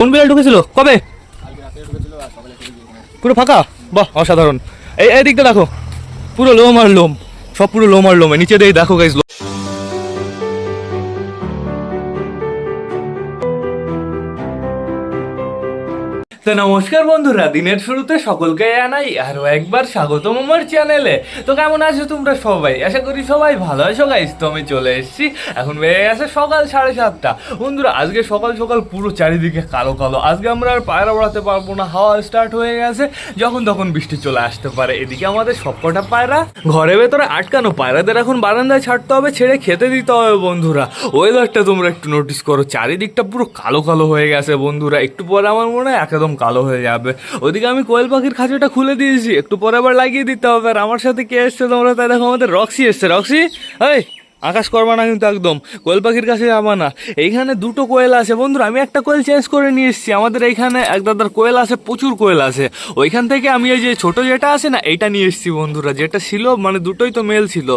কোন বিড়াল ঢুকেছিল? কবে? পুরো ফাঁকা? বাহ, অসাধারণ। এই এই দিকটা দেখো। পুরো লোম আর লোম। সব পুরো লোম আর লোমে। নিচে দিয়ে দেখো গাইজ তো নমস্কার বন্ধুরা, দিনের শুরুতে সকলকে জানাই আরও একবার স্বাগতম আমার চ্যানেলে তো কেমন আছো তোমরা সবাই? আশা করি সবাই ভালো আছো গাইস তো আমি চলে এসেছি। এখন বেড়ে গেছে সকাল সাড়ে সাতটা। বন্ধুরা, আজকে সকাল সকাল পুরো চারিদিকে কালো কালো। আজকে আমরা আর পায়রা ওড়াতে পারব না, হাওয়া স্টার্ট হয়ে গেছে। যখন তখন বৃষ্টি চলে আসতে পারে। এদিকে আমাদের সবকটা পায়রা, ঘরের ভেতরে আটকানো। পায়রাদের এখন বারান্দায় ছাড়তে হবে, ছেড়ে খেতে দিতে হবে বন্ধুরা। ওয়েদারটা তোমরা একটু নোটিস করো, চারিদিকটা পুরো কালো কালো হয়ে গেছে বন্ধুরা। একটু পরে আমার মনে হয় একদম কালো হয়ে যাবে। ওদিকে আমি কোয়েল পাখির খাঁচাটা খুলে দিয়েছি। একটু পরে আবার লাগিয়ে দিতে হবে। আর আমার সাথে কে এসছে তোমরা তাই দেখো, আমাদের রক্সি এসছে। রক্সি, এই! আকাশ করবা না কিন্তু একদম, কোয়েল পাখির কাছে যাবা না। এইখানে দুটো কোয়েল আছে বন্ধুরা, আমি একটা কোয়েল চেঞ্জ করে নিয়ে এসেছি। আমাদের এইখানে এক দাদার কোয়েল আছে, প্রচুর কোয়েল আছে। ওইখান থেকে আমি এই যে ছোট যেটা আছে না, এইটা নিয়ে এসেছি বন্ধুরা। যেটা ছিল মানে দুটোই তো মেল ছিল।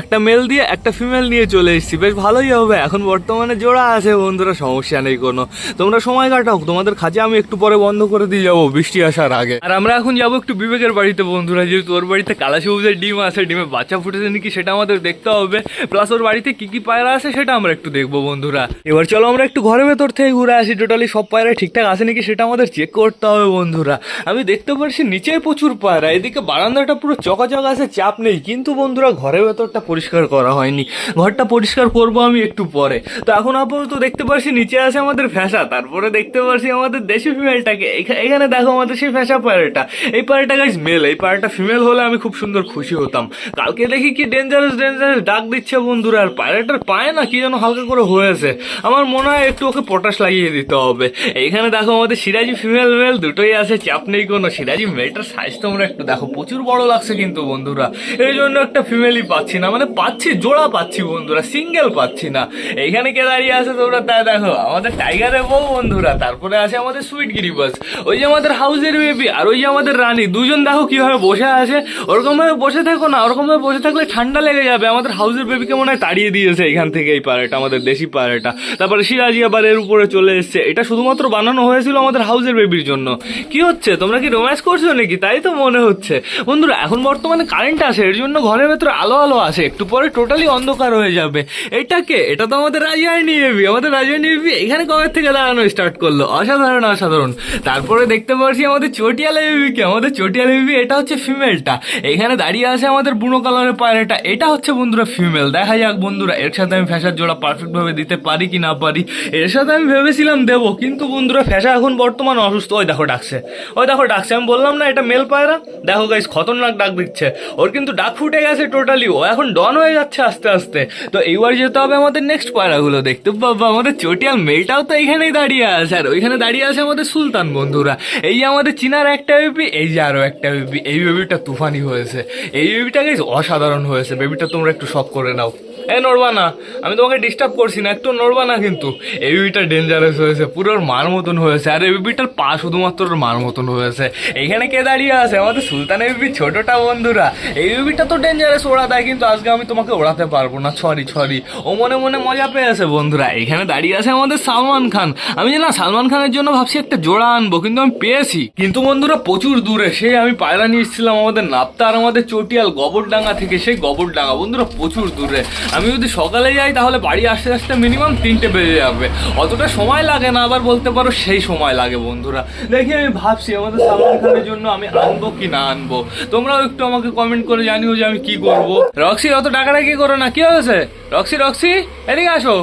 একটা মেল দিয়ে একটা ফিমেল নিয়ে চলে এসেছি। বেশ ভালোই হবে, এখন বর্তমানে জোড়া আছে বন্ধুরা, সমস্যা নেই কোনো। তোমরা সময় কাটাও, তোমাদের খাঁচা আমি একটু পরে বন্ধ করে দিয়ে যাব বৃষ্টি আসার আগে। আর আমরা এখন যাব একটু বিবেকের বাড়িতে বন্ধুরা, যেহেতু ওর বাড়িতে কালা সবুজের ডিম আছে, ডিমে বাচ্চা ফুটেছে নাকি সেটা আমাদের দেখতে হবে। প্লাস ওর বাড়িতে কি কি পায়রা আছে সেটা আমরা একটু দেখব বন্ধুরা। এবার চলো আমরা একটু ঘরের ভেতর থেকে ঘুরে আসি। টোটালি সব পায়রা ঠিকঠাক আছে নাকি সেটা আমাদের চেক করতে হবে বন্ধুরা। আমি দেখতে পাচ্ছি নিচে প্রচুর পায়রা, এদিকে বারান্দাটা পুরো চকাচক আছে, চাপ নেই। কিন্তু বন্ধুরা ঘরের ভেতরটা পরিষ্কার করা হয়নি। ঘরটা পরিষ্কার করব আমি একটু পরে। তো এখন আপাতত দেখতে পাচ্ছি নিচে আছে আমাদের ফ্যাসা, তারপরে দেখতে পাচ্ছি আমাদের দেশি ফিমেলটাকে এখানে দেখো আমাদের সেই ফ্যাসা পায়রাটা। এই পায়রাটা গাইজ মেল এই পায়রাটা ফিমেল হলে আমি খুব সুন্দর খুশি হতাম। কালকে দেখি কি ডেঞ্জারাস ডেঞ্জারাস ডাক দিচ্ছে বন্ধুরা, আর পায়রাটার পায়ে না কি যেন হালকা করে হয়েছে। আমার মনে হয় একটু ওকে পটাশ লাগিয়ে দিতে হবে। এইখানে দেখো আমাদের সিরাজি ফিমেল মেল দুটোই আছে, চাপ নেই কোনো। সিরাজি মেলটার সাইজ তোমরা একটু দেখো, প্রচুর বড় লাগছে কিন্তু বন্ধুরা। এই জন্য একটা ফিমেলই পাচ্ছি না মানে পাচ্ছি, জোড়া পাচ্ছি বন্ধুরা সিঙ্গেল পাচ্ছি না। এইখানে কে দাঁড়িয়ে আছে তোমরা তাই দেখো, আমাদের টাইগারের বউ বন্ধুরা, তারপরে আছে আমাদের সুইট গিরিবাস ওই যে আমাদের হাউসের বেবি আর ওই যে আমাদের রানী, দুজন দেখো কীভাবে বসে আছে। ওরকমভাবে বসে থাকো না, ওরকমভাবে বসে থাকলে ঠান্ডা লেগে যাবে, আমাদের হাউসের বেবিকে মনে হয় তাড়িয়ে দিয়েছে এখান থেকে এই পাড়াটা, আমাদের দেশি পাড়াটা। তারপরে সিরাজি আবার এর উপরে চলে এসছে। এটা শুধুমাত্র বানানো হয়েছিল আমাদের হাউসের বেবির জন্য। কি হচ্ছে? তোমরা কি রোম্যান্স করছ নাকি? তাই তো মনে হচ্ছে। বন্ধুরা, এখন বর্তমানে কারেন্ট আসে, এর জন্য ঘরের ভেতরে আলো আলো আসে। একটু পরে টোটালি অন্ধকার হয়ে যাবে। এটাকে এটা তো আমাদের রাজিয়ানি বেবি আমাদের রাজিয়ানি বেবি এখানে কবে থেকে দাঁড়ানো স্টার্ট করল? অসাধারণ অসাধারণ। তারপরে দেখতে পাচ্ছি আমাদের চটিয়ালা বেবিকে আমাদের চটিয়ালা বেবি এটা হচ্ছে ফিমেলটা এখানে দাঁড়িয়ে আছে আমাদের বুনো কালারের পায়রাটা। এটা হচ্ছে বন্ধুরা ফিমেল দেখা যাক বন্ধুরা, এর সাথে আমি ফ্যাশার জোড়া পারফেক্ট ভাবে দিতে পারি কি না পারি, এর সাথে আমি ভেবেছিলাম দেবো, কিন্তু বন্ধুরা ফ্যাশা এখন বর্তমান অসুস্থ। ওই দেখো ডাকছে, ওই দেখো ডাকছে, আমি বললাম না, এটা মেল পায়রা? দেখো গাইস খতরনাক ডাক দিচ্ছে। ওর কিন্তু ডাক ফুটে গেছে টোটালি ও এখন ডন হয়ে যাচ্ছে আস্তে আস্তে। তো এইবার যেতে হবে আমাদের নেক্সট পায়রাগুলো, দেখতে বাবা আমাদের চটিয়াল মেলটাও তো এখানেই দাঁড়িয়ে আছে, আর ওইখানে দাঁড়িয়ে আছে আমাদের সুলতান বন্ধুরা। এই যে আমাদের চিনার একটা বেবি এই যে আরও একটা বেবি এই বেবিটা তুফানি হয়েছে। এই বেবিটা গাইস অসাধারণ হয়েছে। বেবিটা তোমরা একটু শখ করে নাও। এ নড়বা না আমি তোমাকে ডিস্টার্ব করছি না, একটু নড়বা না কিন্তু। এই বিবিটা ডেঞ্জারাস হয়েছে, পুরো মার মতন হয়েছে। আর এই বিবিটার পা শুধুমাত্র মার মতন হয়েছে। এইখানে কে দাঁড়িয়ে আছে? আমাদের সুলতানের বিবি ছোটটা বন্ধুরা। এই বিবিটা তো ডেঞ্জারাস ওড়া দেয়, কিন্তু আজকে আমি তোমাকে ওড়াতে পারব না। সরি সরি ও মনে মনে মজা পেয়েছে, বন্ধুরা। এখানে দাঁড়িয়ে আছে আমাদের সালমান খান। আমি যে না, সালমান খানের জন্য ভাবছি একটা জোড়া আনব, কিন্তু আমি পেয়েছি। কিন্তু বন্ধুরা, প্রচুর দূরে, সেই আমি পায়রা নিয়ে এসেছিলাম আমাদের নাপ্তা আর আমাদের চটিয়াল গবরডাঙ্গা থেকে, সেই গবরডাঙ্গা। বন্ধুরা, প্রচুর দূরে। আমি যদি সকালে যাই তাহলে বাড়ি আসতে আসতে মিনিমাম তিনটে বেজে যাবে। অতটা সময় লাগে না, আবার বলতে পারো সেই সময় লাগে বন্ধুরা। দেখি আমি ভাবছি আমাদের সালমান খানের জন্য আমি আনব কি না আনব। তোমরাও একটু আমাকে কমেন্ট করে জানিও যে আমি কি করব। রক্সি, অত টাকাটা কি করো না? কি হয়েছে? রক্সি রক্সি, এদিকে আসো।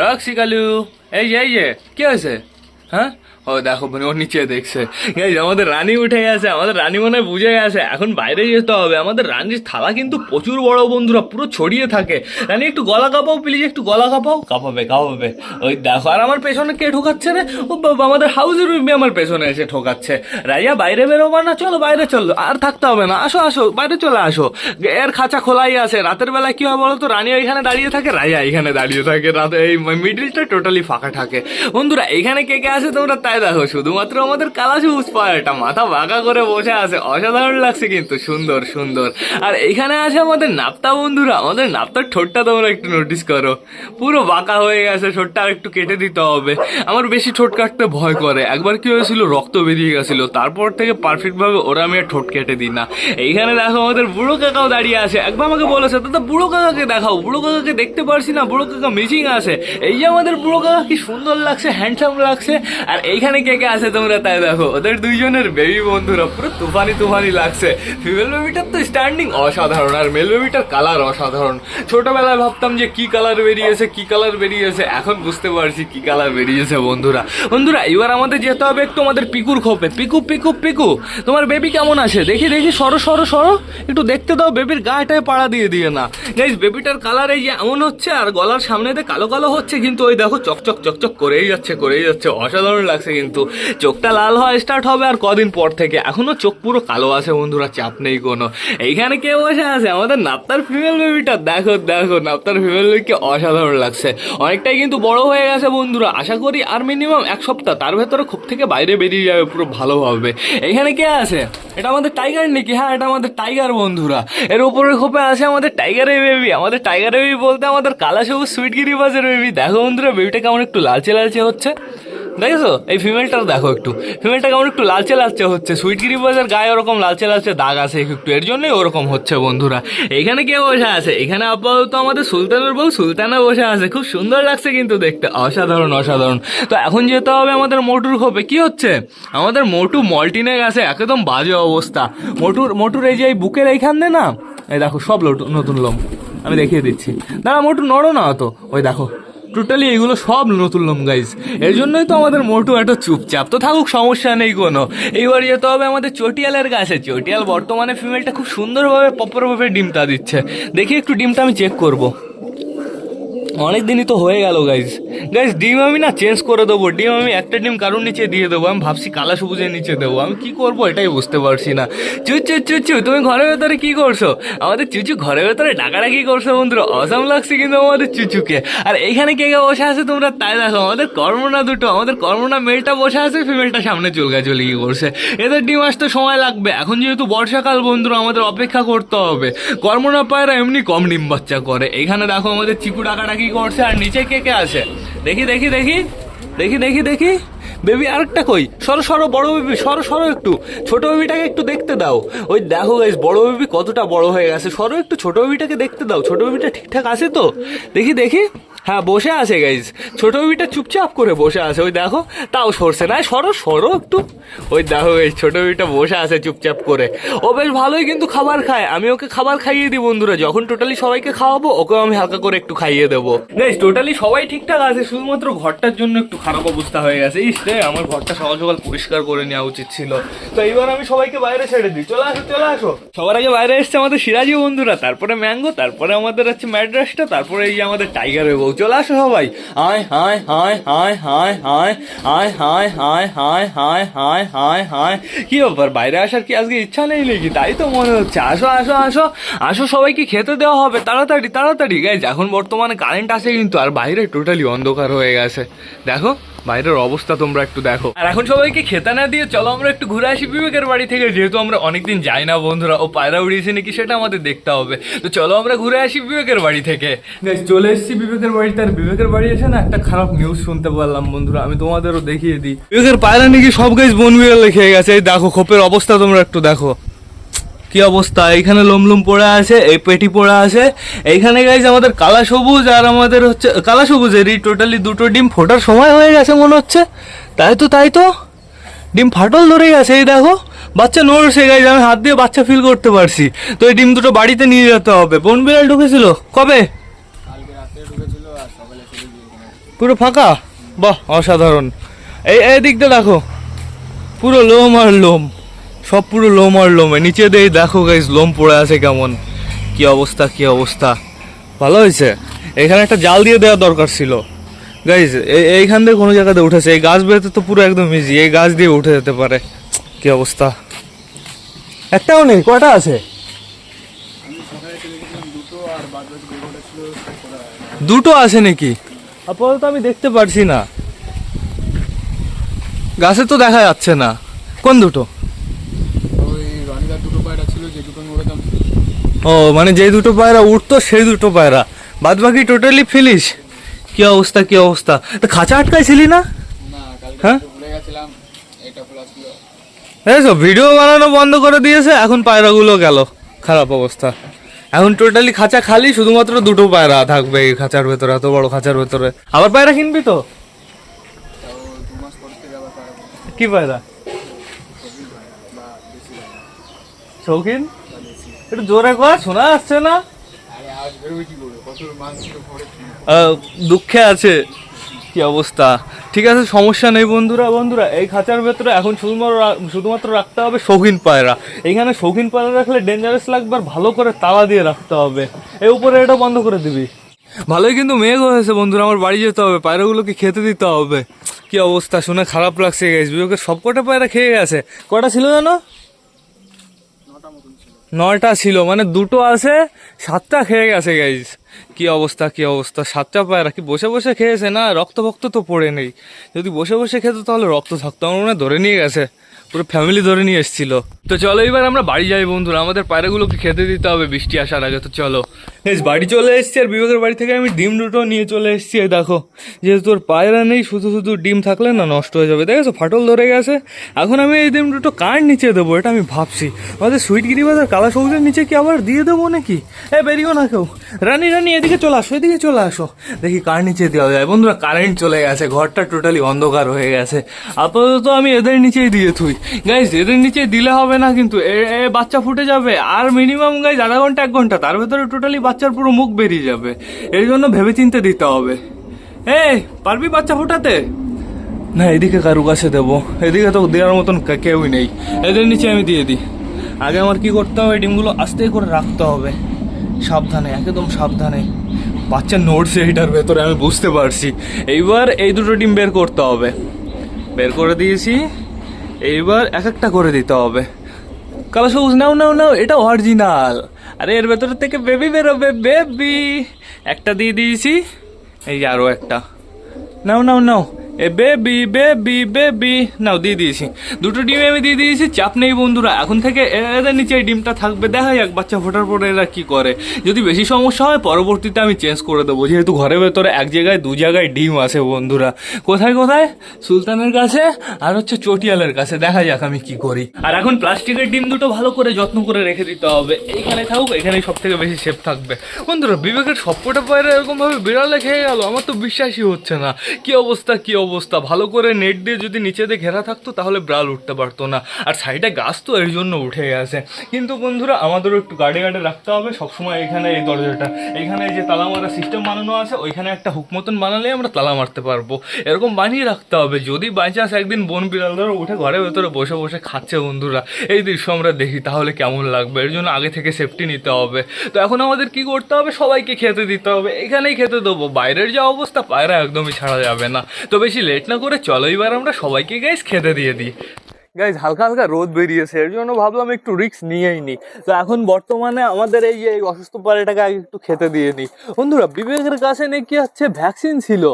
রক্সি কালু, এই যে এই যে, কি হয়েছে? হ্যাঁ? ও দেখো মানে ও নিচে দেখছে। আমাদের রানী উঠে গেছে, আমাদের রানী মনে বুঝে গেছে। এখন বাইরে যেতে হবে। আমাদের রানীর থালা কিন্তু প্রচুর বড় বন্ধুরা, পুরো ছড়িয়ে থাকে। রানী, একটু গলা কাঁপাও প্লিজ একটু গলা কাঁপাও। কাঁপাবে কাঁপাবে। ওই দেখো, আর আমার পেছনে কে ঠোকাচ্ছে রে? ও বাবা আমাদের হাউসের রুমে আমার পেছনে এসে ঠোকাচ্ছে রাইয়া, বাইরে বেরোবা না? চলো, বাইরে চলো। আর থাকতে হবে না। আসো আসো, বাইরে চলে আসো। এর খাঁচা খোলাই আছে। রাতের বেলা কি হয় বলো তো রানী এখানে দাঁড়িয়ে থাকে রাজা এখানে দাঁড়িয়ে থাকে। রাতে এই মিডিলটা টোটালি ফাঁকা থাকে। বন্ধুরা এখানে কে কে আছে তোমরা তাই দেখো, শুধুমাত্র আমাদের কালা সবুজ পায়রাটা মাথা বাঁকা করে বসে আছে। অসাধারণ লাগছে কিন্তু, সুন্দর সুন্দর। আর এখানে আছে আমাদের নাপ্তা বন্ধুরা। আমাদের নাপ্তার ঠোঁটটা তোমরা একটু নোটিস করো। পুরো বাঁকা হয়ে গেছে, ঠোঁটটা আর একটু কেটে দিতে হবে। আমার বেশি ঠোঁট কাটতে ভয় করে। একবার কি হয়েছিল, রক্ত বেরিয়ে গেছিল। তারপর থেকে পারফেক্ট ভাবে ওরা আমি আর ঠোঁট কেটে দিই না। এইখানে দেখো, আমাদের বুড়ো কাকাও দাঁড়িয়ে আছে। একবার আমাকে বলেছে, দাদা বুড়ো কাকাকে দেখাও। বুড়ো কাকাকে দেখতে পারছি না। বুড়ো কাকা মিচিং আছে। এই যে আমাদের বুড়ো কাকা, কি সুন্দর লাগছে হ্যান্ডসাম লাগছে। আর এইখানে কে কে আছে তোমরা তাই দেখো। ওদের দুইজনের বেবি বন্ধুরা পুরো তুফানি তুফানি লাগছে। ফিমেল বেবিটার তো স্ট্যান্ডিং অসাধারণ আর মেল বেবিটার কালার অসাধারণ। ছোটবেলায় ভাবতাম যে কি কালার বেরিয়েছে, কি কালার বেরিয়েছে। এখন বুঝতে পারছি কি কালার বেরিয়েছে বন্ধুরা। বন্ধুরা, এবার আমাদের যেতে হবে একটু আমাদের পিকুর খোপে। পিকু পিকু পিকু, তোমার বেবি কেমন আছে? দেখি দেখি, সরো সরো সরো। একটু দেখতে দাও বেবির গায়েটায় পাড়া দিয়ে দিয়ে না। গাইজ বেবিটার কালার এই যে এমন হচ্ছে, আর গলার সামনেতে কালো কালো হচ্ছে, কিন্তু ওই দেখো, চকচক চকচক করেই যাচ্ছে করেই যাচ্ছে। অসাধারণ লাগছে। কিন্তু। চোখটা লাল হওয়া স্টার্ট হবে আর কদিন পর থেকে। এখনও চোখ পুরো কালো আছে বন্ধুরা, চাপ নেই কোনো। এইখানে কে বসে আছে? আমাদের নাপ্তার ফিমেল বেবিটা দেখো দেখো নাপ্তার ফিমেল বেবিকে অসাধারণ লাগছে। অনেকটাই কিন্তু বড় হয়ে গেছে বন্ধুরা। আশা করি আর মিনিমাম এক সপ্তাহ। তার ভেতরে খুব থেকে বাইরে বেরিয়ে যাবে পুরো ভালোভাবে। এখানে কে আছে? এটা আমাদের টাইগার নাকি? হ্যাঁ এটা আমাদের টাইগার বন্ধুরা। এর উপরে খোপে আছে আমাদের টাইগারের বেবি আমাদের টাইগারের বেবি বলতে আমাদের কালা সবুজ সুইট গিরিবাজের বেবি দেখো বন্ধুরা বেবিটা কেমন একটু লালচে লালচে হচ্ছে। দেখেছ? এই ফিমেলটার দেখো একটু। ফিমেলটা কেমন একটু লালচে লালচে হচ্ছে। সুইট গিরিবাজের গায়ে ওরকম লালচে লালচে দাগ আছে একটু। এর জন্যই ওরকম হচ্ছে বন্ধুরা। এখানে কে বসে আছে? এখানে আপাতত আমাদের সুলতানের বউ সুলতানা বসে আছে। খুব সুন্দর লাগছে কিন্তু দেখতে। অসাধারণ অসাধারণ। তো এখন যেতে হবে আমাদের মোটুর খোপে কি হচ্ছে? আমাদের মোটু মল্টিনে গেছে একদম বাজে অবস্থা। মোটুর মোটুর এই যে এই বুকের এইখান দিয়ে না? এই দেখো, সব লোট- নতুন লোম। আমি দেখিয়ে দিচ্ছি। দাঁড়া, মোটু নড়ো না তো ওই দেখো। টোটালি এগুলো সব নতুন লোম গাইজ এর জন্যই তো আমাদের মোটু এত চুপচাপ। তো থাকুক, সমস্যা নেই কোনো। এইবার যেতে হবে আমাদের চটিয়ালের কাছে চটিয়াল বর্তমানে ফিমেলটা খুব সুন্দরভাবে প্রপারভাবে ডিমটা দিচ্ছে। দেখি একটু ডিমটা আমি চেক করব। অনেক দিনই তো হয়ে গেল গাইজ গাইজ ডিম আমি না চেঞ্জ করে দেবো। ডিম আমি একটা ডিম কারোর নিচে দিয়ে দেবো। আমি ভাবছি কালা সবুজের নিচে দেবো। আমি কি করব এটাই বুঝতে পারছি না। চুচু চুচু তুমি ঘরের ভেতরে কি করছ? আমাদের চুচু ঘরের ভেতরে ডাকাডাকি করছ, বন্ধুরা। অসাম লাগছে কিন্তু আমাদের চুচুকে। আর এইখানে কে কে বসে আছে তোমরা তাই দেখো। আমাদের কর্মনা দুটো, আমাদের কর্মনা মেলটা বসে আছে ফিমেলটা সামনে চুলকা চুলকি করছে এদের ডিম আসতে সময় লাগবে। এখন যেহেতু বর্ষাকাল, বন্ধুরা, আমাদের অপেক্ষা করতে হবে। কর্মনা পায়রা এমনি কম ডিম বাচ্চা করে। এখানে দেখো আমাদের চিকু ডাকাডাকি করছে আর নিচে কে কে আছে দেখি দেখি দেখি দেখি দেখি দেখি বেবি আরেকটা কই? সরো সরো, বড় বেবি, সরো সরো একটু। ছোট বেবিটাকে একটু দেখতে দাও। ওই দেখো গাইস বড় বেবি কতটা বড় হয়ে গেছে। সরো একটু ছোট বেবিটাকে দেখতে দাও। ছোট বেবিটা ঠিকঠাক আছে তো? দেখি দেখি। হ্যাঁ বসে আছে গাইজ ছোট বেবিটা চুপচাপ করে বসে আছে। ওই দেখো, তাও সরছে না। সরো সরো একটু। ওই দেখো এই ছোট বেবিটা বসে আছে চুপচাপ করে। ও বেশ ভালোই কিন্তু খাবার খায়। আমি ওকে খাবার খাইয়ে দিই বন্ধুরা। যখন টোটালি সবাইকে খাওয়াবো, ওকেও আমি হালকা করে একটু খাইয়ে দেবো। গাইজ টোটালি সবাই ঠিকঠাক আছে। শুধুমাত্র ঘরটার জন্য একটু খারাপ অবস্থা হয়ে গেছে। ইস রে আমার ঘরটা সকাল সকাল পরিষ্কার করে নেওয়া উচিত ছিল তো এইবার আমি সবাইকে বাইরে ছেড়ে দিই চলে আসো চলে আসো সবার আগে বাইরে এসছে আমাদের সিরাজি বন্ধুরা তারপরে ম্যাঙ্গো তারপরে আমাদের হচ্ছে ম্যাড্রাসটা তারপরে এই আমাদের টাইগারের বউ চলে আসো সবাই হায় hi hi hi hi hi hi hi hi hi hi hi hi হায় কি ব্যাপার বাইরে আসার কি আজকে ইচ্ছা নেই নাকি তাই তো মনে হচ্ছে আসো আসো আসো আসো সবাইকে খেতে দেওয়া হবে তাড়াতাড়ি তাড়াতাড়ি গাইজ এখন বর্তমানে কারেন্ট আসে কিন্তু আর বাইরে টোটালি অন্ধকার হয়ে গেছে দেখো বাইরের অবস্থা তোমরা একটু দেখো। আর এখন সবাইকে খেতে না দিয়ে চলো আমরা একটু ঘুরে আসি বিবেকের বাড়ি থেকে। যেহেতু আমরা অনেকদিন যাই না বন্ধুরা ও পায়রা উড়িয়েছে নাকি সেটা আমাদের দেখতে হবে। তো চলো আমরা ঘুরে আসি বিবেকের বাড়ি থেকে। চলে এসেছি বিবেকের বাড়িতে আর বিবেকের বাড়ি এসে না একটা খারাপ নিউজ শুনতে পারলাম বন্ধুরা। আমি তোমাদেরও দেখিয়ে দিই। বিবেকের পায়রা নাকি সব গাছ বন বিড়ালে খেয়ে গেছে। এই দেখো খোপের অবস্থা তোমরা একটু দেখো। কি অবস্থা? এইখানে লোমলুম পড়ে আছে এই পেটি পড়ে আছে। এইখানে গাইজ আমাদের কালা সবুজ আর আমাদের হচ্ছে কালা সবুজেরই টোটালি দুটো ডিম ফোটার সময় হয়ে গেছে মনে হচ্ছে। তাই তো তাই তো। ডিম ফাটল ধরে গেছে এই দেখো। বাচ্চা নড়ছে গাইজ আমি হাত দিয়ে বাচ্চা ফিল করতে পারছি। তো এই ডিম দুটো বাড়িতে নিয়ে যেতে হবে। বন বিড়াল ঢুকেছিল? কবে? পুরো ফাঁকা? বাহ অসাধারণ। এই এই দিকটা দেখো। পুরো লোম আর লোম। সব পুরো লোম আর লোমে। নিচে দিয়ে দেখো গাইজ লোম পড়ে আছে কেমন। কি অবস্থা কি অবস্থা। ভালো হয়েছে? এখানে একটা জাল দিয়ে দেওয়া দরকার ছিল। গাইজ এইখান দিয়ে কোনো জায়গাতে উঠেছে। এই গাছ বেরোতে তো পুরো একদম ইজি এই গাছ দিয়ে উঠে যেতে পারে। কি অবস্থা? একটাও নেই, কয়টা আছে? দুটো আছে নাকি? আপাতত আমি দেখতে পারছি না। গাছে তো দেখা যাচ্ছে না। কোন দুটো ওই রনিদার দুটো পায়রা ছিল যে দুটো আমি ওড়াতাম ও মানে যে দুটো পায়রা উঠতো সেই দুটো পায়রা। বাদ বাকি টোটালি ফিনিশ কি অবস্থা কি অবস্থা? তো খাঁচা আটকাইছিলি না? না হ্যাঁ? দেখো ভিডিও বানানো বন্ধ করে দিয়েছে এখন পায়রাগুলো গেল। খারাপ অবস্থা। এখন টোটালি খাঁচা খালি শুধুমাত্র দুটো পায়রা থাকবে এই খাঁচার ভেতরে এত বড় খাঁচার ভেতরে। আবার পায়রা কিনবি তো? কি পায়রা। শৌখিন? একটু জোরে কর শোনা আসছে না? দুঃখে আছে কি অবস্থা। ঠিক আছে সমস্যা নেই বন্ধুরা বন্ধুরা এই খাঁচার ভেতরে এখন শুধুমাত্র শুধুমাত্র রাখতে হবে শৌখিন পায়রা। এইখানে শৌখিন পায়রা রাখলে ডেঞ্জারাস লাগবে আর ভালো করে তালা দিয়ে রাখতে হবে। এই উপরে এটা বন্ধ করে দিবি। ভালোই কিন্তু মেঘ হয়েছে বন্ধুরা আমার বাড়ি যেতে হবে পায়রাগুলোকে খেতে দিতে হবে। কি অবস্থা শুনে খারাপ লাগছে গেছে সব কটা পায়রা খেয়ে গেছে। কটা ছিল জানো? নয়টা ছিল মানে দুটো আছে সাতটা খেয়ে গেছে গাইজ কি অবস্থা কি অবস্থা? সাতটা পায়রা কি বসে বসে খেয়েছে? না রক্ত ভক্ত তো পড়ে নেই। যদি বসে বসে খেত তাহলে রক্ত থাকতো, আমার মনে ধরে নিয়ে গেছে। পুরো ফ্যামিলি ধরে নিয়ে এসেছিল। তো চলো, এবার আমরা বাড়ি যাই বন্ধুরা। আমাদের পায়রাগুলোকে খেতে দিতে হবে, বৃষ্টি আসার আগে। তো চলো। বেশ, বাড়ি চলে এসেছি আর বিবেকের বাড়ি থেকে আমি ডিম দুটো নিয়ে চলে এসেছি। দেখো, যেহেতু তোর পায়রা নেই, শুধু শুধু ডিম থাকলে না নষ্ট হয়ে যাবে। দেখেছ, ফাটল ধরে গেছে। এখন আমি এই ডিম দুটো কার নিচে দেবো, এটা আমি ভাবছি। আমাদের সুইটগিরি বাজার কালা সবুজের নিচে কি আবার দিয়ে দেবো নাকি? এ, বেরিও না কেউ। রানি। রানি এদিকে চলে আসো, এদিকে চলে আসো। দেখি কার নিচে দেওয়া যায়। বন্ধুরা কারেন্ট চলে গেছে, ঘরটা টোটালি অন্ধকার হয়ে গেছে। আপাতত আমি এদের নিচেই দিয়ে থুই। গাইজ এদের নিচে দিলে হবে না কিন্তু, এ এ বাচ্চা ফুটে যাবে। আর মিনিমাম গাইজ আধা ঘণ্টা, এক ঘণ্টা, তার ভেতরে টোটালি বাচ্চার পুরো মুখ বেরিয়ে যাবে। এর জন্য ভেবেচিন্তে দিতে হবে। এই, পারবি বাচ্চা ফুটাতে? না, এদিকে কারু কাছে দেবো। এদিকে তো দেওয়ার মতন কেউই নেই। এদের নিচে আমি দিয়ে দিই। আগে আমার কি করতে হবে? ডিমগুলো আস্তে করে রাখতে হবে। সাবধানে, একদম সাবধানে। বাচ্চা নড়ছে এটার ভেতরে, আমি বুঝতে পারছি। এইবার এই দুটো ডিম বের করতে হবে। বের করে দিয়েছি। এইবার এক একটা করে দিতে হবে। কালো সবুজ, নাও নাও নাও এটা অরিজিনাল আরে, এর ভেতর থেকে বেবি বেরোবে বেবি একটা দিয়ে দিয়েছি। এই আরও একটা। নাও নাও নাও এ বেবি বেবি বেবি। নাও, দিয়ে দিয়েছি। দুটো ডিম আমি দিয়ে দিয়েছি, চাপ নেই বন্ধুরা। এখন থেকে এদের নিচে এই ডিমটা থাকবে। দেখা যাক, বাচ্চা ফোটার পরে এরা কি করে। যদি বেশি সমস্যা হয়, পরবর্তীতে আমি চেঞ্জ করে দেবো। যেহেতু ঘরের ভেতরে এক জায়গায়, দু জায়গায় ডিম আছে বন্ধুরা। কোথায় কোথায়? সুলতানের কাছে আর হচ্ছে চটিয়ালের কাছে। দেখা যাক আমি কি করি। আর এখন প্লাস্টিকের ডিম দুটো ভালো করে যত্ন করে রেখে দিতে হবে। এইখানে থাকুক এখানেই সব থেকে বেশি সেফ থাকবে। বন্ধুরা, বিবেকের সবকটা পায়রা এরকম ভাবে বিড়ালে খেয়ে গেল। আমার তো বিশ্বাসই হচ্ছে না। কি অবস্থা কি অবস্থা? ভালো করে নেট দিয়ে যদি নিচে দিয়ে ঘেরা থাকতো, তাহলে বিড়াল উঠতে পারতো না। আর সাইডে গাছ তো এর জন্য উঠে গেছে। কিন্তু বন্ধুরা, আমাদেরও একটু গাড়ি গাড়ি রাখতে হবে। সবসময় এখানে এই দরজাটা। এখানে যে তালা মারা সিস্টেম বানানো আছে, ওইখানে একটা হুক মতন বানালে আমরা তালা মারতে পারব। এরকম বানিয়ে রাখতে হবে। যদি বাই চান্স একদিন বন বিড়াল ধরো উঠে ঘরের ভেতরে বসে বসে খাচ্ছে বন্ধুরা, এই দৃশ্য আমরা দেখি, তাহলে কেমন লাগবে? এর জন্য আগে থেকে সেফটি নিতে হবে। তো এখন আমাদের কি করতে হবে? সবাইকে খেতে দিতে হবে। এখানেই খেতে দেবো। বাইরের যা অবস্থা, পায়রা একদমই ছাড়া যাবে না। তো বেশি লেট না করে চলো, এবার আমরা সবাইকে গাইস খেতে দিয়ে দিই। গাইজ হালকা হালকা রোদ বেরিয়েছে, এর জন্য ভাবলাম একটু রিস্ক নিয়েই নি। তো এখন বর্তমানে আমাদের এই এই অসুস্থ পায়রাটাকে আগে একটু খেতে দিয়ে নিই বন্ধুরা, বিবেকের কাছে নাকি হচ্ছে ভ্যাকসিন ছিল।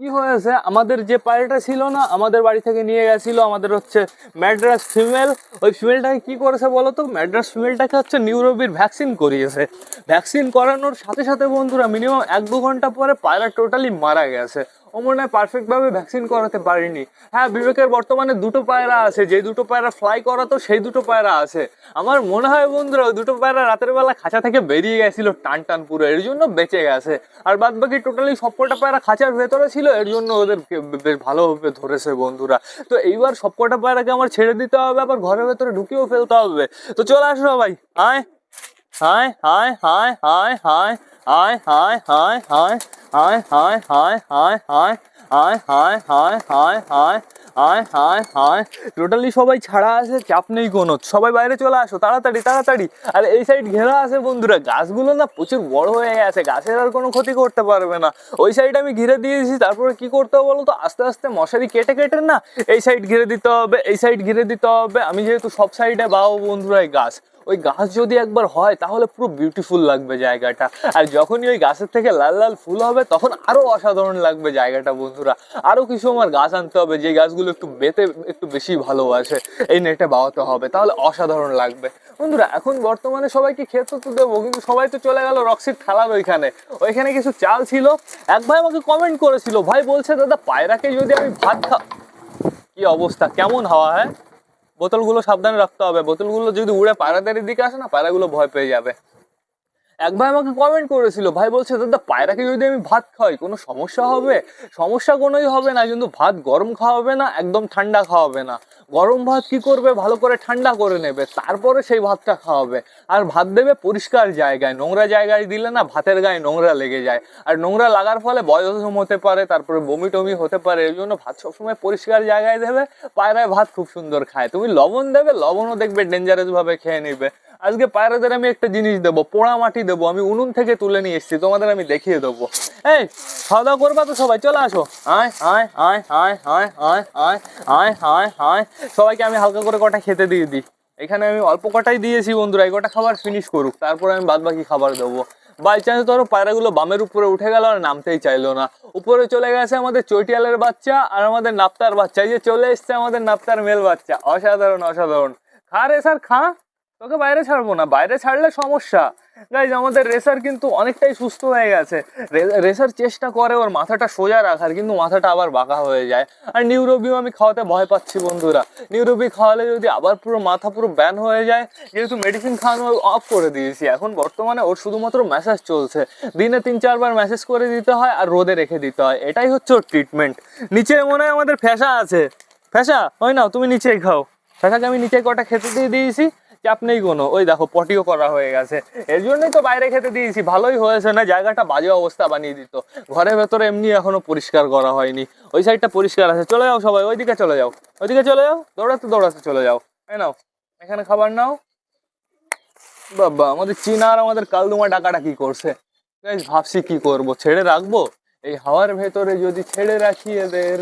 কি হয়েছে? আমাদের যে পায়রাটা ছিল না, আমাদের বাড়ি থেকে নিয়ে গেছিল আমাদের হচ্ছে ম্যাড্রাস ফিমেল ওই ফিমেলটাকে কি করেছে বলো তো? ম্যাড্রাস ফিমেলটাকে হচ্ছে নিউরোবির ভ্যাকসিন করিয়েছে। ভ্যাকসিন করানোর সাথে সাথে বন্ধুরা মিনিমাম এক দু ঘণ্টা পরে পায়রা টোটালি মারা গেছে। হয় পারফেক্টভাবে ভ্যাকসিন করাতে পারিনি। হ্যাঁ বিবেকের বর্তমানে দুটো পায়রা আছে। যে দুটো পায়রা ফ্লাই করাতো সেই দুটো পায়রা আছে। আমার মনে হয় বন্ধুরা দুটো পায়রা রাতের বেলা খাঁচা থেকে বেরিয়ে গেছিল টান টান পুরো, এর জন্য বেঁচে গেছে। আর বাদ বাকি টোটালি সবকটা পায়রা খাঁচার ভেতরে ছিল, এর জন্য ওদের বেশ ভালোভাবে ধরেছে বন্ধুরা। তো এইবার সবকটা পায়রাকে আমার ছেড়ে দিতে হবে, আবার ঘরের ভেতরে ঢুকিয়েও ফেলতে হবে। তো চলে আসো ভাই আয়। Hi hi hi hi hi hi hi hi hi hi hi hi hi hi hi hi hi hi hi hi hi hi totally সবাই ছাড়া আছে চাপ নেই কোনো সবাই বাইরে চলে আসো তাড়াতাড়ি তাড়াতাড়ি আর এই সাইড ঘেরা আছে বন্ধুরা গাছগুলো না প্রচুর বড় হয়ে গেছে গাছের আর কোনো ক্ষতি করতে পারবে না ওই সাইড আমি ঘিরে দিয়েছি তারপরে কি করতে হবে বলো তো আস্তে আস্তে মশারি কেটে কেটে না এই সাইড ঘিরে দিতে হবে এই সাইড ঘিরে দিতে হবে আমি যেহেতু সব সাইডে বাবু বন্ধুরা গাছ ওই গাছ যদি একবার হয়, তাহলে পুরো বিউটিফুল লাগবে জায়গাটা। আর যখনই ওই গাছের থেকে লাল লাল ফুল হবে, তখন আরও অসাধারণ লাগবে জায়গাটা, বন্ধুরা। আরও কিছু আমার গাছ আনতে হবে, যে গাছগুলো একটু বেতে, একটু বেশি ভালোবাসে, এই নেটে বাওয়াতে হবে, তাহলে অসাধারণ লাগবে। বন্ধুরা, এখন বর্তমানে সবাইকে খেতে তো দেবো, কিন্তু সবাই তো চলে গেল রক্সির থালার ওইখানে। ওইখানে কিছু চাল ছিল। এক ভাই আমাকে কমেন্ট করেছিল, ভাই বলছে, দাদা, পায়রাকে যদি আমি ভাত খা কি অবস্থা? কেমন হাওয়া হ্যাঁ? বোতলগুলো সাবধানে রাখতে হবে। বোতলগুলো যদি উড়ে পায়রাদের দিকে আসে না, পায়রাগুলো ভয় পেয়ে যাবে। এক ভাই আমাকে কমেন্ট করেছিল, ভাই বলছে, দাদা, পায়রাকে যদি আমি ভাত খাওয়াই, কোনো সমস্যা হবে? সমস্যা কোনোই হবে না, কিন্তু ভাত গরম খাওয়াবে না, একদম ঠান্ডা খাওয়াবে না। গরম ভাত কি করবে? ভালো করে ঠান্ডা করে নেবে, তারপরে সেই ভাতটা খাওয়াবে। আর ভাত দেবে পরিষ্কার জায়গায়, নোংরা জায়গায় দিলে না ভাতের গায়ে নোংরা লেগে যায়। আর নোংরা লাগার ফলে বয়সম হতে পারে, তারপরে বমি টমি হতে পারে, এই জন্য ভাত সবসময় পরিষ্কার জায়গায় দেবে, পায়রায় ভাত খুব সুন্দর খায়। তুমি লবণ দেবে, লবণও দেখবে ডেঞ্জারাস ভাবে খেয়ে নেবে। আজকে পায়রাদের আমি একটা জিনিস দেবো, পোড়া মাটি দেবো, আমি উনুন থেকে তুলে নিয়ে এসেছি, তোমাদের আমি দেখিয়ে দেবো। এই, খাওয়া দাওয়া করবা তো সবাই, চলে আসো। আয় আয় আয় আয় আয় আয় আয় আয় আয় আয়। সবাইকে আমি হালকা করে কটা খেতে দিয়ে দিই। এখানে আমি অল্প কটাই দিয়েছি বন্ধুরা, এই কটা খাবার ফিনিশ করুক, তারপরে আমি বাদ বাকি খাবার দেবো। বাই চান্স ধরো পায়রাগুলো বামের উপরে উঠে গেল আর নামতেই চাইলো না। উপরে চলে গেছে আমাদের চৈটিয়ালের বাচ্চা আর আমাদের নাপ্তার বাচ্চা। এই যে চলে এসছে আমাদের নাপ্তার মেল বাচ্চা, অসাধারণ অসাধারণ। খা রে স্যার, খা। তোকে বাইরে ছাড়বো না, বাইরে ছাড়লে সমস্যা। গাইজ আমাদের রেসার কিন্তু অনেকটাই সুস্থ হয়ে গেছে। রেসার চেষ্টা করে ওর মাথাটা সোজা রাখার, কিন্তু মাথাটা আবার বাঁকা হয়ে যায়। আর নিউরোবিও আমি খাওয়াতে ভয় পাচ্ছি বন্ধুরা। নিউরোবি খাওয়ালে যদি আবার পুরো মাথা পুরো ব্যান হয়ে যায়, যেহেতু মেডিসিন খাওয়ানো অফ করে দিয়েছি, এখন বর্তমানে ওর শুধুমাত্র মেসেজ চলছে। দিনে তিন চারবার ম্যাসেজ করে দিতে হয় আর রোদে রেখে দিতে হয়। এটাই হচ্ছে ওর ট্রিটমেন্ট নিচে মনে হয় আমাদের ফ্যাসা আছে। ফ্যাসা, হয় না? তুমি নিচেই খাও। ফ্যাসাকে আমি নিচে কটা খেতে দিয়ে দিয়েছি। চাপ নেই কোনো। ওই দেখো, পটিও করা হয়ে গেছে। এর জন্যই তো বাইরে খেতে দিয়েছি। ভালোই হয়েছে না? জায়গাটা বাজে অবস্থা বানিয়ে দিত। ঘরের ভেতরে এমনি এখনও পরিষ্কার করা হয়নি। ওই সাইডটা পরিষ্কার আছে। চলে যাও সবাই ওইদিকে চলে যাও। ওইদিকে চলে যাও, দৌড়াতে দৌড়াতে চলে যাও। এই নাও, এখানে খাবার নাও। বাবা, আমাদের চীনা আর আমাদের কালদুমা ডাকাটা কি করছে? ভাবছি কি করব? ছেড়ে রাখব? এই হাওয়ার ভেতরে যদি ছেড়ে রাখি এদের।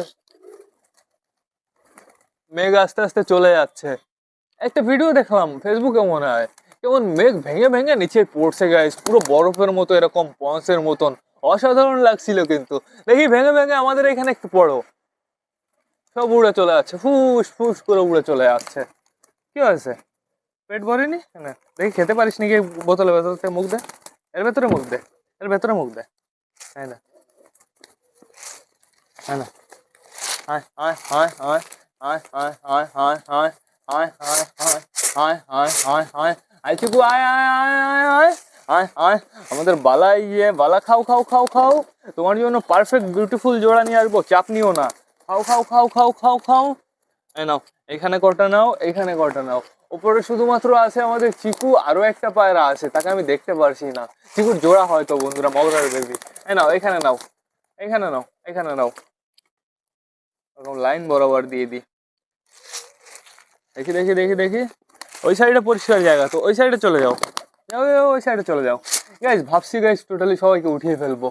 মেঘ আস্তে আস্তে চলে যাচ্ছে। একটা ভিডিও দেখলাম ফেসবুকে মনে হয়। কেমন মেঘ ভেঙে ভেঙে নিচে পড়ছে গাইস পুরো বরফের মতো, এরকম পন্সের মতন। অসাধারণ লাগছিল কিন্তু। দেখি ভেঙে ভেঙে আমাদের এখানে একটু পড়ো। সব উড়ে চলে যাচ্ছে। ফুস ফুস করে উড়ে চলে যাচ্ছে। কি হয়েছে? পেট ভরেনি? না। দেখি, খেতে পারিস নাকি এই বোতলের ভেতর মুখ দে। এর ভেতরে মুখ দে। এর ভেতরে মুখ দে। হ্যাঁ না হ্যাঁ না আয় আয় আয় আয় আয় আয় আয় আয়। আয় আয় আয় আয় আয় আয় আয় চিকু আয় আয় আয় আয় আয় আয় আয় আমাদের বালা ইয়ে বালা খাও খাও খাও খাও। তোমার জন্য পারফেক্ট বিউটিফুল জোড়া নিয়ে আসব। চাপ নিও না। খাও খাও খাও খাও খাও খাও। এই নাও, এখানে কটা নাও, এখানে কটা নাও। উপরে শুধুমাত্র আছে আমাদের চিকু, আরও একটা পায়রা আছে, তাকে আমি দেখতে পারছি না। চিকুর জোড়া হয়তো বন্ধুরা, মগরার বেবি এই নাও, এখানে নাও এখানে নাও এখানে নাও। এরকম লাইন বরাবর দিয়ে দিই। দেখি দেখি দেখি দেখি। ওই সাইডে পরিষ্কার জায়গা, তো ওই সাইডে চলে যাও। যাও ওই সাইডে চলে যাও। গাইজ ভাবছি গাইজ টোটালি সবাইকে উঠিয়ে ফেলব।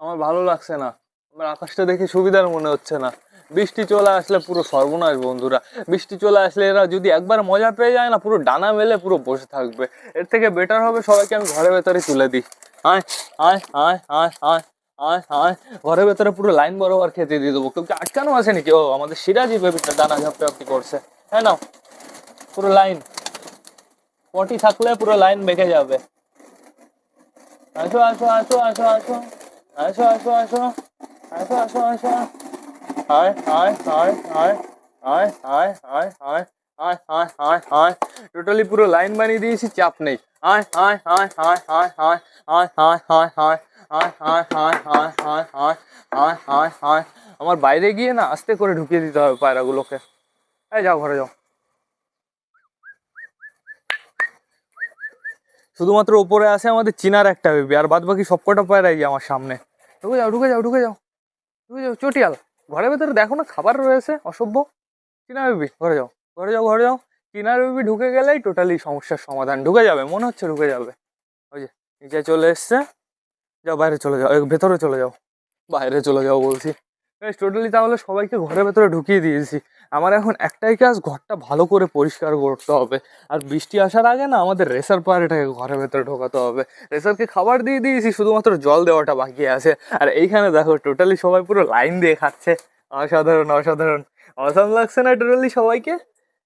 আমার ভালো লাগছে না। আমার আকাশটা দেখে সুবিধার মনে হচ্ছে না। বৃষ্টি চলে আসলে পুরো সর্বনাশ, বন্ধুরা। বৃষ্টি চলে আসলে এরা যদি একবার মজা পেয়ে যায় না, পুরো ডানা মেলে পুরো বসে থাকবে। এর থেকে বেটার হবে সবাইকে আমি ঘরের ভেতরে তুলে দিই। আয় আয় আয় আয় আয় আয় আয়। ঘরের ভেতরে পুরো লাইন বরাবর খেতে দিয়ে দেবো। কেউ আটকানো আছে নাকি ও, আমাদের সিরাজি বেবিটা ডানা ঝাপটা করছে। হ্যাঁ নাও পুরো লাইন পটি থাকলে পুরো লাইন বেঁকে যাবে আসো আসো আসো আসো আসো আসো আসো আসো আসো আসো আসো আয় আয় আয় আয় আয় আয় আয় আয় টোটালি পুরো লাইন বানিয়ে দিয়েছি চাপ নেই আয় আয় আয় আয় আয় আয় আয় আয় আয় আয় আমার বাইরে গিয়ে না আস্তে করে ঢুকিয়ে দিতে হবে পায়রাগুলোকে এই যাও ঘরে যাও। শুধুমাত্র উপরে আছে আমাদের চিনার একটা বেবি আর বাদ বাকি সবকটা পায়রাই আমার সামনে। ঢুকে যাও ঢুকে যাও ঢুকে যাও ঢুকে যাও চটিয়াল। ঘরের ভেতরে দেখো না খাবার রয়েছে অসভ্য। চিনা বেবি ঘরে যাও ঘরে যাও ঘরে যাও। চিনার বেবি ঢুকে গেলেই টোটালি সমস্যার সমাধান। ঢুকে যাবে মনে হচ্ছে ঢুকে যাবে। ওই যে নিচে চলে এসছে। যাও বাইরে চলে যাও ভেতরে চলে যাও। বাইরে চলে যাও বলছি। টোটালি তাহলে সবাইকে ঘরের ভেতরে ঢুকিয়ে দিয়েছি। আমার এখন একটাই কাজ, ঘরটা ভালো করে পরিষ্কার করতে হবে। আর বৃষ্টি আসার আগে না আমাদের রেসার পাহাড়টাকে ঘরের ভেতরে ঢোকাতে হবে। রেসারকে খাবার দিয়ে দিয়েছি, শুধুমাত্র জল দেওয়াটা বাকি আছে। আর এইখানে দেখো টোটালি সবাই পুরো লাইন দিয়ে খাচ্ছে। অসাধারণ অসাধারণ। অসাম লাগছে না টোটালি সবাইকে?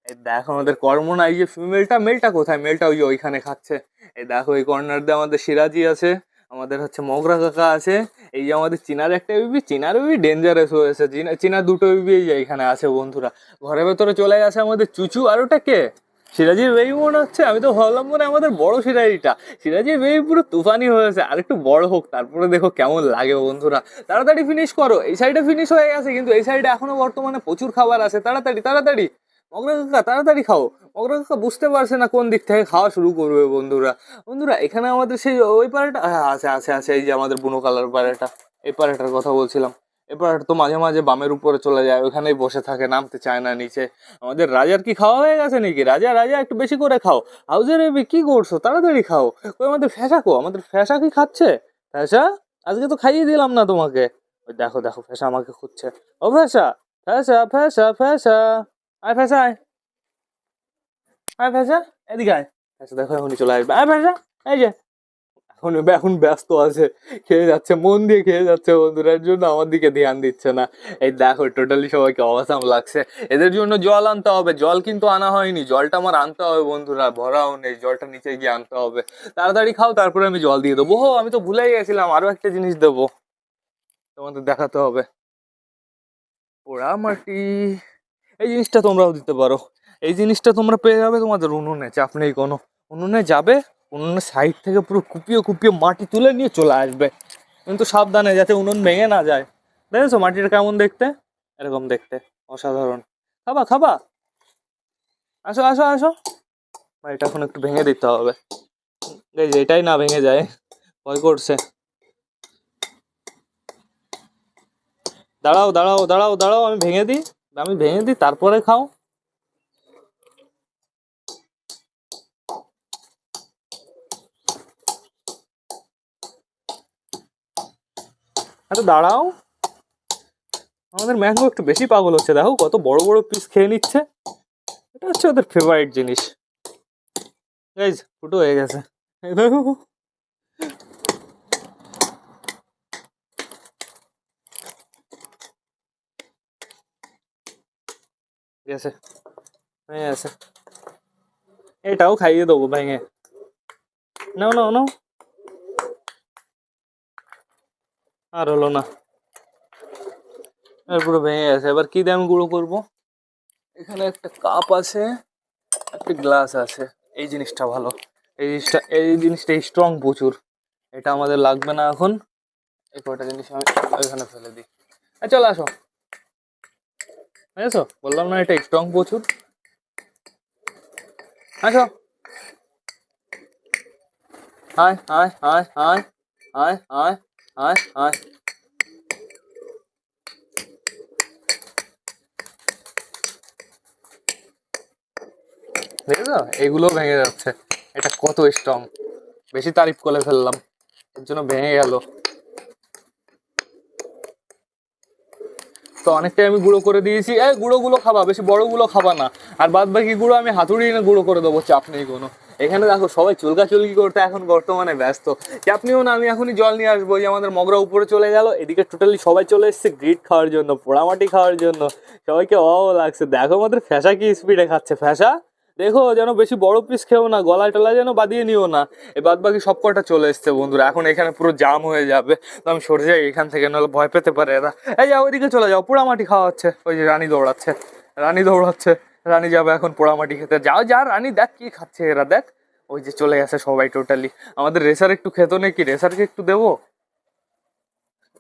এই দেখো আমাদের কর্ম না, এই যে ফিমেলটা মেলটা কোথায়? মেলটা ওই ওইখানে খাচ্ছে। এই দেখো, এই কর্নার দিয়ে আমাদের সিরাজি আছে। আমাদের হচ্ছে মগরা কাকা আছে। এই যে আমাদের চিনার একটা বিবি চিনার বিবি ডেঞ্জারাস হয়েছে চীনা- দুটো বিবি এখানে আছে বন্ধুরা। ঘরের ভেতরে চলে গেছে আমাদের চুচু, আর ওটা কে? সিরাজির বেবি মনে হচ্ছে। আমি তো ভাবলাম মনে আমাদের বড় সিরাজিটা সিরাজির বেবি পুরো তুফানি হয়েছে আর একটু বড় হোক, তারপরে দেখো কেমন লাগে বন্ধুরা। তাড়াতাড়ি ফিনিশ করো। এই সাইডে ফিনিশ হয়ে গেছে, কিন্তু এই সাইডে এখনও বর্তমানে প্রচুর খাবার আছে। তাড়াতাড়ি তাড়াতাড়ি। মগরা কাকা, তাড়াতাড়ি খাও। মগরা কাকা বুঝতে পারছে না কোন দিক থেকে খাওয়া শুরু করবে বন্ধুরা। বন্ধুরা, এখানে আমাদের সেই ওই পাড়াটা হ্যাঁ আছে আছে আছে, এই যে আমাদের বুনো কালার পাড়াটা, এই পাড়াটার কথা বলছিলাম। এই তো মাঝে মাঝে বামের উপরে চলে যায়, ওখানেই বসে থাকে, নামতে চায় না নিচে। আমাদের রাজার কি খাওয়া হয়ে গেছে নাকি? রাজা রাজা, একটু বেশি করে খাও। হাউজের এবি কি করছ? তাড়াতাড়ি খাও। ওই আমাদের ফ্যাসা কো? আমাদের ফ্যাসা কি খাচ্ছে? ফ্যাসা আজকে তো খাইয়ে দিলাম না তোমাকে। ওই দেখো দেখো ফ্যাসা আমাকে খুঁজছে। ও ফ্যাসা ফ্যাসা ফ্যাসা ফ্যাসা আয় ফ্যাসা আয়। আয় ফ্যাসা এদিকে আয়। ফ্যাসা দেখো এখনই চলে আসবে। আয় ফ্যাসা এই যে। এখন এখন ব্যস্ত আছে খেয়ে যাচ্ছে মন দিয়ে খেয়ে যাচ্ছে বন্ধুরা এর জন্য আমার দিকে ধ্যান দিচ্ছে না। এই দেখো টোটালি সবাইকে অবাসাম লাগছে। এদের জন্য জল আনতে হবে জল কিন্তু আনা হয়নি জলটা আমার আনতে হবে বন্ধুরা ভরাও নেই জলটা নিচে গিয়ে আনতে হবে। তাড়াতাড়ি খাও তারপরে আমি জল দিয়ে দেবো। হো আমি তো ভুলেই গেছিলাম আরও একটা জিনিস দেবো। তোমাদের দেখাতে হবে। পোড়া মাটি এই জিনিসটা তোমরাও দিতে পারো। এই জিনিসটা তোমরা পেয়ে যাবে তোমাদের উনুনে, চাপ নেই কোনো। উনুনে যাবে, উনুনের সাইড থেকে পুরো কুপিয়ে কুপিয়ে মাটি তুলে নিয়ে চলে আসবে। কিন্তু সাবধানে যাতে উনুন ভেঙে না যায়। দেখেছ মাটিটা কেমন দেখতে? এরকম দেখতে, অসাধারণ। খাবা খাবা। আসো আসো আসো। এটা এখন একটু ভেঙে দিতে হবে। এই যে, এটাই না ভেঙে যায়। ভয় করছে। দাঁড়াও দাঁড়াও দাঁড়াও দাঁড়াও, আমি ভেঙে দিই। আমি ভেঙে দিই, তারপরে খাও। আরে দাঁড়াও। আমাদের ম্যাঙ্গো একটু বেশি পাগল হচ্ছে, দেখো কত বড় বড় পিস খেয়ে নিচ্ছে। এটা হচ্ছে ওদের ফেভারিট জিনিস। ফুটো হয়ে গেছে। দেখো। গেছে হয়ে গেছে। এটাও খাইয়ে দেবো ভেঙে নাও নাও নাও। আর হলো না। আর পুরো ভেঙে গেছে। এবার কি দিয়ে আমি গুঁড়ো করব? এখানে একটা কাপ আছে, একটা গ্লাস আছে। এই জিনিসটা ভালো। এই জিনিসটা এই জিনিসটা স্ট্রং প্রচুর। এটা আমাদের লাগবে না এখন। এই কটা জিনিস আমি ওইখানে ফেলে দিই। এই চলে আসো। বুঝেছ? বললাম না এটা স্ট্রং প্রচুর। আসো। আয় আয় এগুলো ভেঙে যাচ্ছে। এটা কত স্ট্রং বেশি তারিফ করে ফেললাম। এর জন্য ভেঙে গেল। তো অনেকটাই আমি গুঁড়ো করে দিয়েছি। এই গুঁড়োগুলো খাবা, বেশি বড়গুলো খাবা না। আর বাদ বাকি গুঁড়ো আমি হাতুড়ি এনে গুঁড়ো করে দেবো, চাপ নেই কোনো। এখানে দেখো সবাই চুলকা চুলকি করতে এখন বর্তমানে ব্যস্ত। চাপ নিও না, আমি এখনই জল নিয়ে আসব। যে আমাদের মগরা উপরে চলে গেল, এদিকে টোটালি সবাই চলে এসছে গ্রিট খাওয়ার জন্য, পোড়ামাটি খাওয়ার জন্য। সবাইকে অ লাগছে। দেখো আমাদের ফ্যাসা কি স্পিডে খাচ্ছে। ফ্যাসা দেখো যেন বেশি বড় পিস খেও না, গলায় টলায় যেন বাদিয়ে নিও না। এ বাদ বাকি সব কটা চলে এসছে বন্ধুরা, এখন এখানে পুরো জাম হয়ে যাবে। তো আমি সরে যাই, এখান থেকে নাহলে ভয় পেতে পারে এরা। এই যাও, ওইদিকে চলে যাও পোড়ামাটি খাওয়া হচ্ছে। ওই যে রানী দৌড়াচ্ছে রানী দৌড়াচ্ছে, রানী যাবে এখন পোড়ামাটি খেতে। যাও, যা, রানী, দেখ কি খাচ্ছে এরা, দেখ। ওই যে চলে গেছে সবাই টোটালি আমাদের রেসার একটু খেত নাকি? রেসারকে একটু দেবো?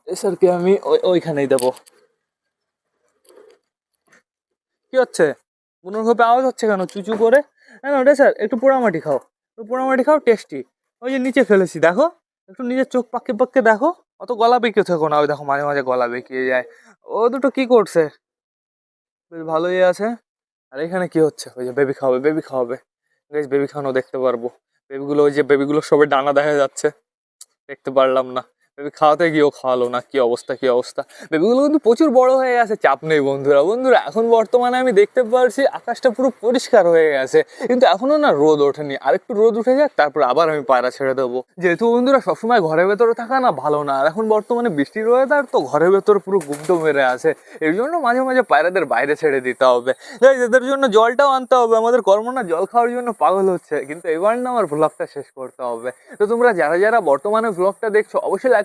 রেসারকে আমি ওই, ওইখানেই দেবো। কি হচ্ছে? ঘপে আওয়াজ হচ্ছে কেন? চুচু করে। না না স্যার একটু পোড়ামাটি খাও। একটু পোড়ামাটি খাও টেস্টি ওই যে নিচে ফেলেছি, দেখো। একটু নিজের চোখ পাকে পাকে দেখো। অত গলা বেঁকে থেকো না। ওই দেখো, মাঝে মাঝে গলা বেঁকিয়ে যায়। ও দুটো কি করছে? বেশ ভালোই আছে। আর এখানে কি হচ্ছে? ওই যে বেবি খাওয়াবে বেবি খাওয়াবে। বেশ বেবি খাওয়ানো দেখতে পারব। বেবিগুলো ওই যে বেবিগুলো সবে ডানা দেখা যাচ্ছে। দেখতে পারলাম না। বেবি খাওয়াতে গিয়েও খাওয়ালো, না কি অবস্থা কি অবস্থা? বেবিগুলো কিন্তু প্রচুর বড় হয়ে গেছে, চাপ নেই বন্ধুরা। বন্ধুরা, এখন বর্তমানে আমি দেখতে পারছি আকাশটা পুরো পরিষ্কার হয়ে গেছে, কিন্তু এখনও না রোদ ওঠেনি। আর একটু রোদ উঠে যাক, তারপর আবার আমি পায়রা ছেড়ে দেবো। যেহেতু বন্ধুরা সবসময় ঘরের ভেতরে থাকা না ভালো না, আর এখন বর্তমানে বৃষ্টির ওয়েদার তো ঘরের ভেতরে পুরো গুপ্ত মেরে আছে, এর জন্য মাঝে মাঝে পায়রাদের বাইরে ছেড়ে দিতে হবে। এদের জন্য জলটাও আনতে হবে, আমাদের কর্ম না জল খাওয়ার জন্য পাগল হচ্ছে, কিন্তু এবার না আমার ব্লগটা শেষ করতে হবে। তো তোমরা যারা যারা বর্তমানে ব্লগটা দেখছ, অবশ্যই লাইক